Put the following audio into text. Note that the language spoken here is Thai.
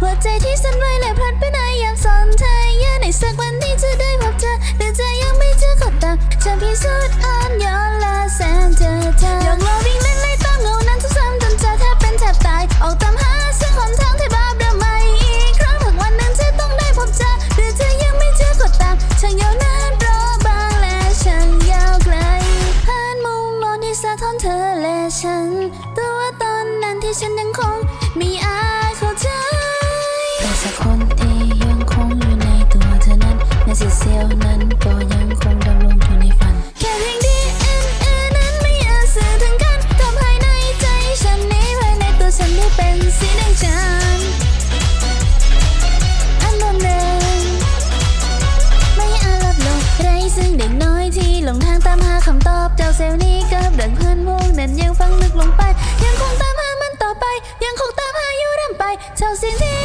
หัวใจที่สั่นไหวและพลัดไปไหนอยากสนใจอยาในสักวันที่จะได้พบเธอหรือจะยังไม่เจอก็ตามฉันพิสูจน์อ่อนโยนและแสนเจอเธออยากลองวิ่งเล่นไล่ตามเงานั้นซ้ำๆจนเจอแทบเป็นแทบตาย ออกตามหาสักหนทางที่บาปเดิมใหม่อีกครั้งถึงวันนั้นจะต้องได้พบเจอหรือจะยังไม่เจอก็ตามฉันยาวนานราะบางและฉันยาวไกลผ่านมุมมองที่สะท้อนเธอและฉันตัวตอนนั้นที่ฉันยังคงมีอา สิเซลนั้นก็ยังคงดำรงอยู่ในฝันแค่เพียง DNA นั้นไม่อาจสื่อถึงกันทำให้ในใจฉันนี้ภายในตัวฉันนี้เป็นสีแดงจันอันดำเนินไม่อาจลดลงไรซึ่งเด็กน้อยที่หลงทางตามหาคำตอบเจ้าเซลนี้กับดังเพื่นพวกนั้นยังฟังลึกลงไป ยังคงตามหามันต่อไป ยังคงตามหาอยู่ร่ำไปเจ้าสิ่งที่